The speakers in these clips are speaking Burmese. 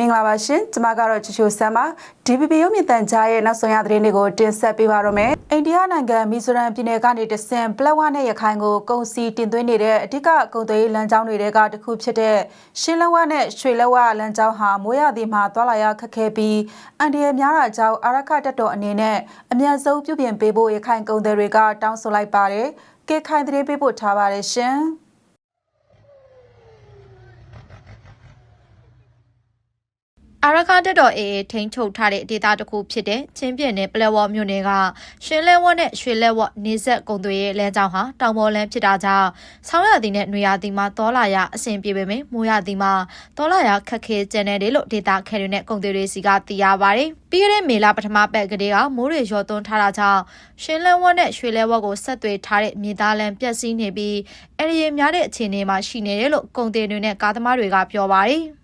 မင်္ဂလာပါရှင်ကျွန်မကတော့ချီချိုဆမ်ပါ DPP ရုပ်မြင်သံကြားရဲ့နောက်ဆုံးရသတင်းတွေကိုတင်ဆက်ပေးပါရမယ်အိန္ဒိယနိုင်ငံမီဇိုရမ်ပြည်နယ်ကနေတဆင်ပလက်ဝနဲ့ရခိုင်ကိုကုန်စည်တင်သွင်းနေတဲ့အဓိကကုန်သွယ်ရေးလမ်းကြောင်းတွေကတစ်ခုဖြစ်တဲ့ရှင်းလက်ဝနဲ့ရွှေလက်ဝလမ်းကြောင်းဟာမိုးရသည်မှာသွာလာရခက်ခဲပြီးအန်ဒီရများတာကြောင့်အာရခတက်တော်အနေနဲ့အမြန်ဆုံးပြုပြင်ပေးဖို့ရခိုင်ကုန်သည်တွေကတောင်းဆိုလိုက်ပါတယ်ကေခိုင်သတင်းပေးပို့ထားပါတယ်ရှင် အာရခတက်တော်အေးထိန်းချုပ်ထားတဲ့ဒေသတစ်ခုဖြစ်တဲ့ချင်းပြင်းနယ်ပလက်ဝမြို့နယ်ကရှင်လဲဝတ်နဲ့ရွှေလဲဝတ်နေဆက်ကုံသွေးရဲ့လမ်းကြောင်းဟာတောင်ပေါ်လမ်းဖြစ်တာကြောင့်ဆောင်းရသည်နဲ့နွေရာသီမှာတောလာရအဆင်ပြေပေမယ့်မိုးရာသီမှာတောလာရခက်ခဲကျန်နေတယ်လို့ဒေသခဲတွေနဲ့ကုံသွေးတွေစီကသိရပါတယ်။ပြီးခဲ့တဲ့မေလပထမပတ်ကလေးကမိုးတွေရောသွန်းထားတာကြောင့်ရှင်လဲဝတ်နဲ့ရွှေလဲဝတ်ကိုဆက်သွယ်ထားတဲ့မြေသားလမ်းပြက်စီးနေပြီးအဲ့ဒီများတဲ့အခြေအနေမှာရှိနေတယ်လို့ကုံသွေးတွေနဲ့ကားသမားတွေကပြောပါတယ်။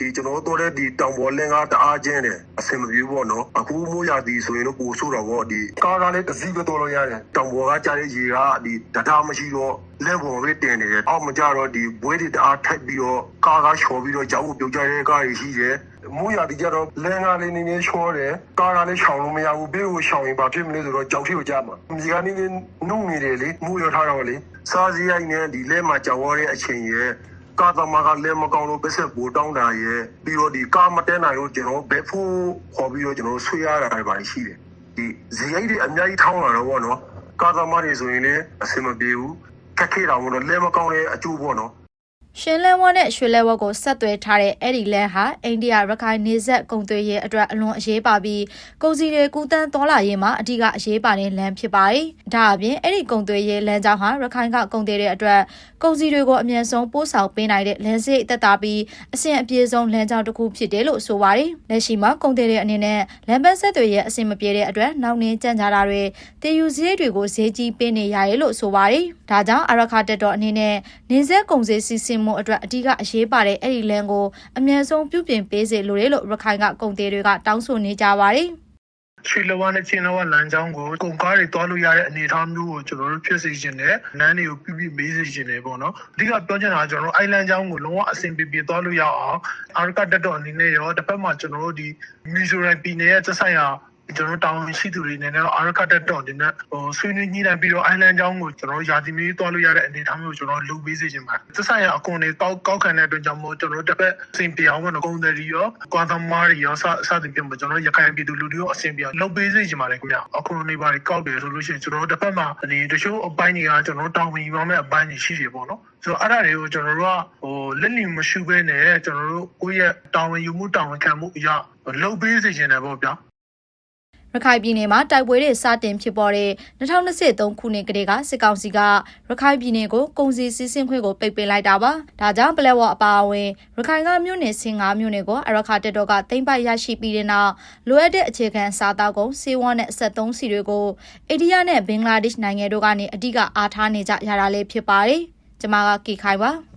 ဒီကျွန်တော်တို့တဲ့ဒီတောင်ပေါ်လင်းကားတအားချင်းတယ်အစင်မပြေဘူးပေါ့နော်အခုမိုးရသည်ဆိုရင်တော့ပိုဆိုးတော့ဗောဒီကားကားလေးတစ်စီးပဲတော်လို့ရတယ်တောင်ပေါ်ကကြားတဲ့ရေကဒီတထားမရှိတော့လက်ပေါ်ပဲတင်နေတယ်အောက်မကြတော့ဒီဘွဲတွေတအားထက်ပြီးတော့ကားကားချော်ပြီးတော့ကြောက်ကိုပြုတ်ကြတဲ့ကားတွေရှိတယ်မိုးရသည်ကြတော့လင်းကားလေးနည်းနည်းချောတယ်ကားကားလေးချောင်လို့မရဘူးဘေးကိုချောင်ရင်ဘာဖြစ်မလဲဆိုတော့ကြောက်ထီကိုကြမှာမြေကနေနည်းနုံနေတယ်လေမိုးရထားတော့လေစားစရိုက်နဲ့ဒီလဲမှာကြောက်ရတဲ့အချိန်ရဲ့ ကာသမားကလည်းမကောင်းလို့ပက်ဆက်ပိုတောင်းတာရဲ့ပြီးတော့ဒီကာမတဲနိုင်လို့ကျွန်တော်ဘက်ဖို့ခေါ်ပြီးတော့ကျွန်တော်ဆွေးရတာတွေပါရှိတယ်ဒီဇီရိုက်တွေအများကြီးထောင်းလာတော့ဗောနော်ကာသမားတွေဆိုရင်လည်းအဆင်မပြေဘူးခက်ခဲတာဗောနော်လည်းမကောင်းတဲ့အကျိုးဗောနော် ရှင်လန်းဝါနဲ့ရွှေလဲဝါကိုဆက်သွယ်ထားတဲ့အဲ့ဒီလမ်းဟာအိန္ဒိယရခိုင်နေဆက်ကုံသွေးရဲ့အတွက်အလွန်အရေးပါပြီးကုန်စည်တွေကူးတန်းသွားလာရေးမှာအဓိကအရေးပါတဲ့လမ်းဖြစ်ပါတယ်။ဒါအပြင်အဲ့ဒီကုံသွေးရဲ့လမ်းကြောင်းဟာရခိုင်ကကုံသွေးတဲ့အတွက်ကုန်စည်တွေကိုအမြန်ဆုံးပို့ဆောင်ပေးနိုင်တဲ့လမ်းစိတ်အသက်တာပြီးအဆင့်အပြေဆုံးလမ်းကြောင်းတစ်ခုဖြစ်တယ်လို့ဆိုပါတယ်။လက်ရှိမှာကုံသွေးတဲ့အနေနဲ့လမ်းပတ်ဆက်တွေရဲ့အဆင့်မပြေတဲ့အတွက်နောက်နှင်းကြန့်ကြတာတွေတည်ယူစည်းတွေကိုဈေးကြီးပေးနေရရဲ့လို့ဆိုပါတယ်။ဒါကြောင့်အရခတက်တော်အနေနဲ့နေဆက်ကုံစည်စီစဉ်မှုအတွက်အဓိကအရေးပါတဲ့အဲ့ဒီလမ်းကိုအမြန်ဆုံးပြုပြင်ပေးစေလိုတယ်လို့ရခိုင်ကကုံသေးတွေကတောင်းဆိုနေကြပါတယ်။ရွှေလဝနဲ့ချင်းလဝလမ်းကြောင်းကိုကုန်ကားတွေတွားလို့ရတဲ့အနေအထားမျိုးကိုကျွန်တော်တို့ဖြစ်စေချင်တယ်။နန်းတွေကိုပြပြမေးစေချင်တယ်ပေါ့နော်။အဓိကပြောချင်တာကကျွန်တော်တို့အိုင်လန်ကြောင်းကိုလုံးဝအဆင်ပြေပြေတွားလို့ရအောင်အာရကတက်တော့အနေနဲ့ရောတစ်ဖက်မှာကျွန်တော်တို့ဒီမီဇိုရမ်ပြည်နယ်ရဲ့သက်ဆိုင်ရာ ကျွန်တော်တို့တောင်းရှိသူတွေနေနဲ့အာရကတက်တော့ဒီနဲ့ဟိုဆွေးနွေးညှိနှိုင်းပြီးတော့အိုင်လန်ကြောင်းကိုကျွန်တော်တို့ယာတီမီတွားလို့ရတဲ့အနေအထားမျိုးကိုကျွန်တော်လုပ်ပေးစေချင်ပါတယ်။သက်ဆိုင်ရာအကွန်တွေကောက်ကောက်ခံတဲ့အတွက်ကြောင့်မို့ကျွန်တော်တို့တစ်ဖက်အဆင်ပြေအောင်ပေါ့နော်။ကုန်တယ်ရီရောကွာသမားတွေရောစစသဖြင့်ပေါ့ကျွန်တော်တို့ရခိုင်ပြည်သူလူထုရောအဆင်ပြေအောင်လုပ်ပေးစေချင်ပါတယ်ခင်ဗျ။အကွန်တွေပါကောက်တယ်ဆိုလို့ရှိရင်ကျွန်တော်တို့တစ်ဖက်မှာဒီတချို့အပိုင်းတွေကကျွန်တော်တို့တောင်းဝင်ယူရမယ့်အပိုင်းတွေရှိတယ်ပေါ့နော်။ဆိုတော့အဲ့ဒါတွေကိုကျွန်တော်တို့ကဟိုလက်လီမရှုဘဲနဲ့ကျွန်တော်တို့ကိုယ့်ရဲ့တောင်းဝင်ယူမှုတောင်းဝင်ခံမှုအရာလုပ်ပေးစေချင်တယ်ပေါ့ဗျာ။ ရခိုင်ပြည်နယ်မှာတိုက်ပွဲတွေစတင်ဖြစ်ပေါ်တဲ့2023ခုနှစ်ကတည်းကစစ်ကောင်စီကရခိုင်ပြည်နယ်ကိုကုန်စည်စီးဆင်းခွင့်ကိုပိတ်ပင်လိုက်တာပါ။ဒါကြောင့်ပလက်ဝအပါအဝင်ရခိုင်ကမြို့နယ်15မြို့နယ်ကိုအရခတက်တော့ကတိမ့်ပိုက်ရရှိပြီးတဲ့နောက်လိုအပ်တဲ့အခြေခံစားတောက်ကုန်စေဝါနဲ့73စီတွေကိုအိန္ဒိယနဲ့ဘင်္ဂလားဒေ့ရှ်နိုင်ငံတို့ကနေအဓိကအားထားနေကြရတာလေးဖြစ်ပါတယ်။ကျွန်မကကီခိုင်ပါ။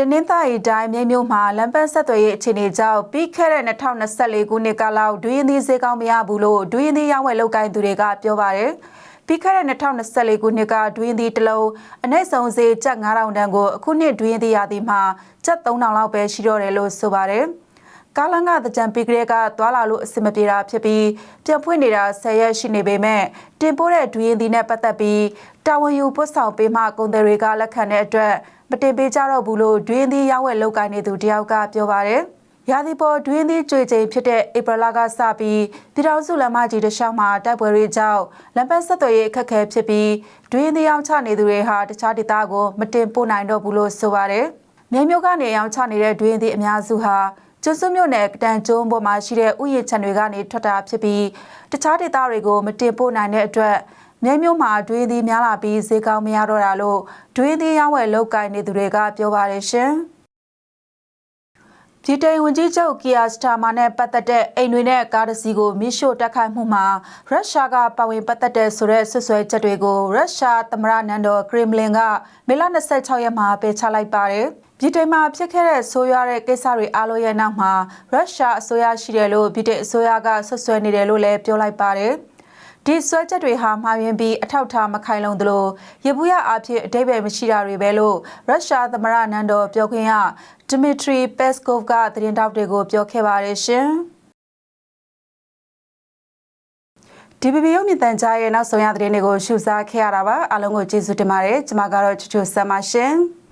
တနင်္သာရီတိုင်းမြိတ်မြို့မှာလမ်းပန်းဆက်သွယ်ရေးအခြေအနေကြောင့်ပြီးခဲ့တဲ့2024ခုနှစ်ကလောက်ဒွေရင်သီးဈေးကောင်းမရဘူးလို့ဒွေရင်သီးရောင်းဝယ်လုပ်ကိုင်သူတွေကပြောပါတယ်။ပြီးခဲ့တဲ့2024ခုနှစ်ကဒွေရင်သီးတစ်လုံးအနည်းဆုံးဈေးကျပ်9000တန်ကိုအခုနှစ်ဒွေရင်သီးရာသီမှာကျပ်3000လောက်ပဲရှိတော့တယ်လို့ဆိုပါတယ်။ ကားလန်ကတကြံပြီးကလေးကသွာလာလို့အဆင်မပြေတာဖြစ်ပြီးပြန်ဖွင့်နေတာ10ရက်ရှိနေပေမဲ့တင်ပို့တဲ့ဒွေရင်သီးနဲ့ပတ်သက်ပြီးတာဝန်ယူပို့ဆောင်ပေးမှကုန်သည်တွေကလက်ခံတဲ့အတွက်မတင်ပေးကြတော့ဘူးလို့ဒွေးသီးရောင်းဝယ်လုပ်ကိုင်နေသူတယောက်ကပြောပါတယ်။ရာသီပေါ်ဒွေးသီးကြွေချိန်ဖြစ်တဲ့ဧပြီလကစပြီးပြည်တော်စုလမ်းမကြီးတစ်လျှောက်မှာတိုက်ပွဲတွေကြောင့်လမ်းပန်းဆက်သွယ်ရေးအခက်အခဲဖြစ်ပြီးဒွေးသီးရောင်းချနေသူတွေဟာတခြားဒေသကိုမတင်ပို့နိုင်တော့ဘူးလို့ဆိုပါတယ်။မြေမြို့ကနေရောင်းချနေတဲ့ဒွေးသီးအများစုဟာ ကျွန်းစုမြို့နယ်ကတန်ကျုံးပေါ်မှာရှိတဲ့ဥယျာဉ်ခြံတွေကနေထွက်တာဖြစ်ပြီးတခြားဒေသတွေကိုမတင်ပို့နိုင်တဲ့အတွက်မြိုင်မြို့မှာဒွေးသီးများလာပြီးဈေးကောင်းမရတော့တာလို့ဒွေးသီးရောင်းဝယ်လုပ်ကိုင်နေသူတွေကပြောပါတယ်ရှင်။ပြည်တိုင်ဝန်ကြီးချုပ်ကီယာစတာမာနဲ့ပတ်သက်တဲ့အိမ်တွေနဲ့ကားတစ်စီးကိုမိရှို့တက်ခိုက်မှုမှာရုရှားကပါဝင်ပတ်သက်တဲ့ဆိုတဲ့ဆွဆွဲချက်တွေကိုရုရှားသမ္မတနန်တော်ခရမ်လင်ကမေလ26ရက်မှာပယ်ချလိုက်ပါတယ်။ ပြည်တိုင်မှာဖြစ်ခဲ့တဲ့ဆိုးရွားတဲ့ကိစ္စတွေအားလုံးရဲ့နောက်မှာရုရှားအစိုးရရှိတယ်လို့ပြည်တိုင်အစိုးရကဆွဆွဲနေတယ်လို့လည်းပြောလိုက်ပါတယ်။ဒီဆွဲချက်တွေဟာမှားယွင်းပြီးအထောက်အထားမခိုင်လုံသလိုရပူရအဖြစ်အတိတ်ပဲမရှိတာတွေပဲလို့ရုရှားသမ္မတနန်တော်ပြောခွင့်ရဒမီထရီပက်စကော့ဗ်ကသတင်းတောက်တွေကိုပြောခဲ့ပါတယ်ရှင်။ DPP ရုပ်မြင်သံကြားရဲ့နောက်ဆုံးရသတင်းတွေကိုရှုစားခဲ့ရတာပါအားလုံးကိုကျေးဇူးတင်ပါတယ်ကျွန်မကတော့ချူချူဆမ်ပါရှင်။